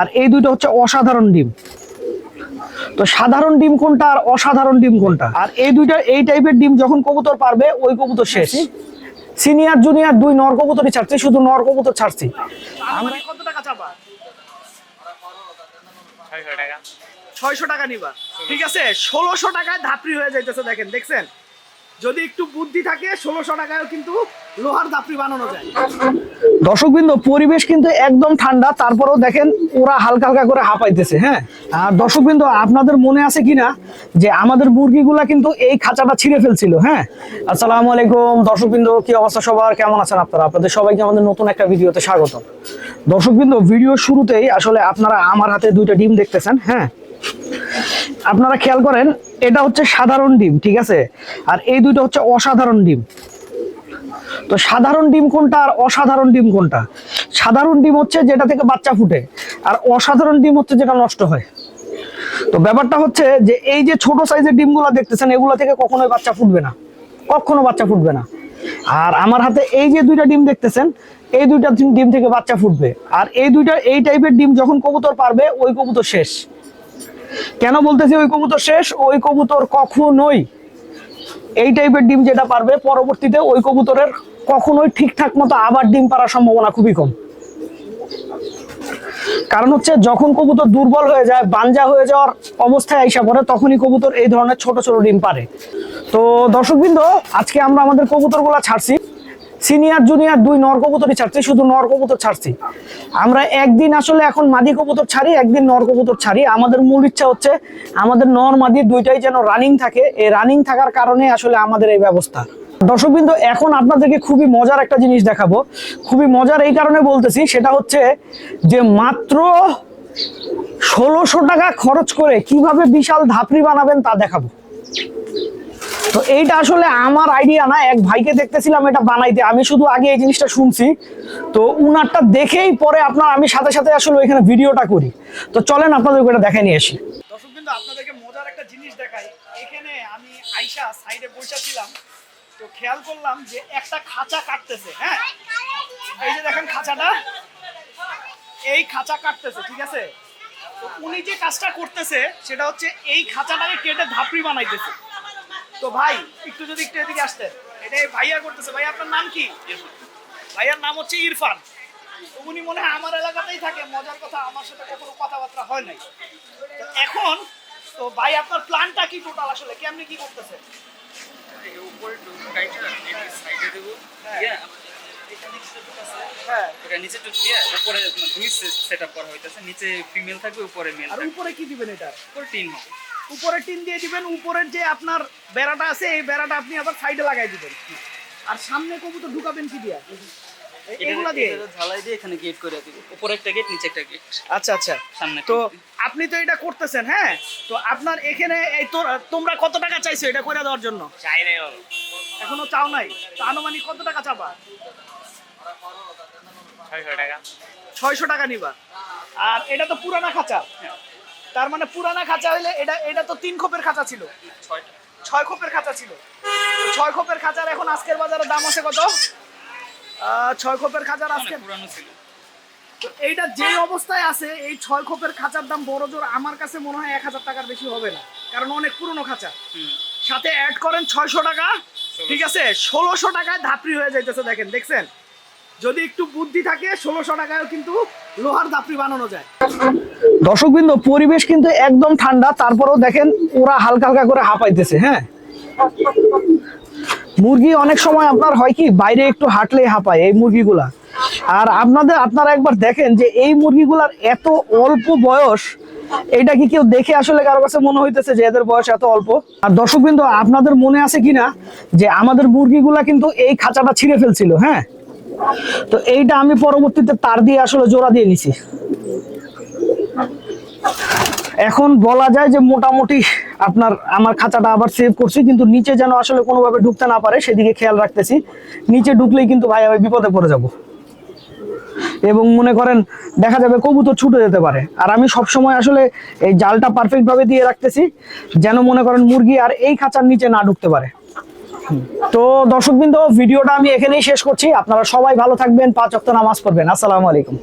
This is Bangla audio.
আর এই দুইটা হচ্ছে অসাধারণ ডিম। তো সাধারণ ডিম কোনটা আর অসাধারণ ডিম কোনটা? আর এই দুইটা এই টাইপের ডিম যখন কবুতর পারবে ওই কবুতর শেষ সিনিয়র জুনিয়র দুই নর কবুতরই ছাড়ছি শুধু নর কবুতর ছাড়ছি। আমরা কত টাকা চাপা ছয়শো টাকা। ছয়শো টাকা নিবা। ঠিক আছে ষোলোশো টাকায় ধাপড়ি হয়ে যাইতেছে দেখেন দেখছেন? যদি একটু বুদ্ধি থাকে, ষোলোশো টাকায় কিন্তু লোহার ধাপড়ি বানানো যায়। দর্শকবৃন্দ, পরিবেশ কিন্তু একদম ঠান্ডা, তারপরেও দেখেন ওরা হালকা হালকা করে হাঁপাইতেছে হ্যাঁ? আর দর্শকবৃন্দ, আপনাদের মনে আছে কিনা যে আমাদের মুরগিগুলা কিন্তু এই খাঁচাটা ছিঁড়ে ফেলছিল হ্যাঁ? আসসালামু আলাইকুম, দর্শকবৃন্দ, কি অবস্থা সবার? কেমন আছেন আপনারা? আপনাদের সবাইকে আমাদের নতুন একটা ভিডিওতে স্বাগত দর্শকবৃন্দ ভিডিও শুরুতেই আসলে আপনারা আমার হাতে দুইটা ডিম দেখতেছেন হ্যাঁ? আপনারা খেয়াল করেন, এটা হচ্ছে সাধারণ ডিম, ঠিক আছে? আর এই দুইটা হচ্ছে অসাধারণ ডিম। তো সাধারণ ডিম কোনটা আর অসাধারণ ডিম কোনটা? সাধারণ ডিম হচ্ছে যেটা থেকে বাচ্চা ফুটে, আর অসাধারণ ডিম হচ্ছে যেটা নষ্ট হয়। তো ব্যাপারটা হচ্ছে যে এই যে ছোট সাইজের ডিমগুলো দেখতেছেন, এগুলো থেকে কখনোই বাচ্চা ফুটবে না। কখনো বাচ্চা ফুটবে না। আর আমার হাতে এই যে দুইটা ডিম দেখতেছেন, এই দুইটা ডিম- থেকে বাচ্চা ফুটবে। আর এই দুইটা, এই টাইপের ডিম যখন কবুতর পারবে, ওই কবুতর শেষ। কেন বলতেছি ওই কবুতর শেষ? ওই কবুতর কখনোই এই টাইপের ডিম যেটা পারবে, পরবর্তীতে ওই কবুতরের কখনোই ঠিকঠাক মতো আবার ডিম পারার সম্ভাবনা খুবই কম। কারণ হচ্ছে, যখন কবুতর দুর্বল হয়ে যায়, বাঞ্জা হয়ে যাওয়ার অবস্থায় আইসা পড়ে, তখনই কবুতর এই ধরনের ছোট ছোট ডিম পারে তো দর্শকবৃন্দ, আজকে আমরা আমাদের কবুতরগুলা ছাড়ছি। সিনিয়র, জুনিয়র দুই নর কবুতরই ছাড়ছি, শুধু নর কবুতর ছাড়ছি। আমরা একদিন আসলে এখন মাদি কবুতর ছাড়ি, একদিন নর কবুতর ছাড়ি। আমাদের মূল ইচ্ছা হচ্ছে আমাদের নর মাদি দুইটাই যেন রানিং থাকে। এই রানিং থাকার কারণে আসলে আমাদের এই ব্যবস্থা। দর্শকবৃন্দ, এখন আপনাদেরকে খুবই মজার একটা জিনিস দেখাবো। খুবই মজার এই কারণে বলতেছি, সেটা হচ্ছে যে মাত্র ষোলোশো টাকা খরচ করে কীভাবে বিশাল ধাপড়ি বানাবেন তা দেখাবো। তো এইটা আসলে আমার আইডিয়া না, এক ভাইকে দেখতেছিলাম এটা বানাইতে। আমি শুধু আগে এই জিনিসটা শুনছি। তো উনারটা দেখেই পরে আপনার, আমি সাথে সাথে আসলে ওইখানে ভিডিওটা করি। তো চলেন আপনাদের এটা দেখে নিয়ে আসি। আপনাদেরকে মজার একটা জিনিস দেখাই। এখানে আমি আইসা সাইডে তো খেয়াল করলাম যে একটা খাঁচা কাটতেছে হ্যাঁ? যে দেখেন খাঁচাটা। এই খাঁচা কাটতেছে, ঠিক আছে? তো উনি যে কাজটা করতেছে, সেটা হচ্ছে এই খাঁচাটাকে কেটে ধাপড়ি বানাইতেছে। তো ভাই একটু যদি একটু এদিকে আসতেন। এটা এই ভাইয়া করতেছে। ভাই আপনার নাম কি? ভাইয়ার নাম হচ্ছে ইরফান। উনি মনে হয় আমার এলাকাতেই থাকে। মজার কথা আমার সাথে কখনো কথাবার্তা হয় নাই। তো এখন তো ভাই আপনার প্ল্যানটা কি টোটাল আসলে? কেমনি কি করতেছে? উপরে আবার হ্যাঁ। নিচে ফিমেল থাকবে উপরে মেল উপরে কি দিবেন এটা? উপরে টিন হবে। উপরে টিন দিয়ে দিবেন উপরের যে আপনার বেড়াটা আছে এই বেড়াটা আপনি আবার সাইডে লাগাই দিবেন। আর সামনে কবুতর ঢুকাবেন কি দিয়া? এগুলা দিয়ে? ঝালাই দিয়ে এখানে গেট করে দিব। উপরে একটা গেট নিচে একটা গেট আচ্ছা আচ্ছা। সামনে তো আপনি তো এটা করতেছেন হ্যাঁ? তো আপনার এখানে এই তোর তোমরা কত টাকা চাইছো এটা করে দেওয়ার জন্য? চাই নাই এখনও চাও নাই? তো আনুমানিক কত টাকা চাপা ছয়শো টাকা। ছয়শো টাকা নিবা। আর এটা তো পুরানা খাঁচা। তার মানে পুরানা খাঁচা হইলে এটা এটা তো তিন খোপের খাঁচা ছিল। ছয় খোপের খাঁচা ছিল। ছয় খোপের খাঁচার এখন আজকের বাজারে দাম আছে কত? ছয় খোপের খাঁচার আজকে পুরানো ছিল। তো এইটা যে অবস্থায় আছে এই ছয় খোপের খাঁচার দাম বড় জোর আমার কাছে মনে হয় এক হাজার টাকার বেশি হবে না। কারণ অনেক পুরনো খাঁচা। সাথে অ্যাড করেন ছয়শো টাকা। ঠিক আছে? ষোলোশো টাকায় ধাপড়ি হয়ে যাইতেছে দেখেন দেখছেন? যদি একটু বুদ্ধি থাকে, ষোলোশো কিন্তু লোহার ধাপড়ি বানানো যায়। পরিবেশ কিন্তু একদম ঠান্ডা দেখেন ওরা হালকা হালকা করে হাঁপাইতেছে হ্যাঁ? মুরগি অনেক সময় আপনার হয় কি, বাইরে একটু হাঁটলেই হাঁপায় এই মুরগিগুলা। আর আপনাদের, আপনারা একবার দেখেন যে এই মুরগিগুলার এত অল্প বয়স, এটা কি কেউ দেখে আসলে কারও কাছে মনে হইতেছে যে এদের বয়স এত অল্প? আর দর্শক আপনাদের মনে আছে কিনা যে আমাদের মুরগিগুলা কিন্তু এই খাঁচাটা ছিঁড়ে ফেলছিল হ্যাঁ? তো এইটা আমি পরবর্তীতে তার দিয়ে আসলে জোড়া দিয়ে নিছি। এখন বলা যায় যে মোটামুটি আপনার, আমার খাঁচাটা আবার সেভ করছি, কিন্তু নিচে যেন আসলে কোনোভাবে ঢুকতে না পারে, সেদিকে খেয়াল রাখতেছি। নিচে ঢুকলেই কিন্তু ভাই আমি বিপদে পড়ে যাব। এবং মনে করেন, দেখা যাবে কবুতর ছুটে যেতে পারে। আর আমি সব সময় আসলে এই জালটা পারফেক্ট ভাবে দিয়ে রাখতেছি, যেন মনে করেন মুরগি আর এই খাঁচার নিচে না ঢুকতে পারে। তো দর্শকবৃন্দ, ভিডিওটা আমি এখানেই শেষ করছি। আপনারা সবাই ভালো থাকবেন, পাঁচ অক্ত নামাজ পড়বেন। আসসালামু আলাইকুম।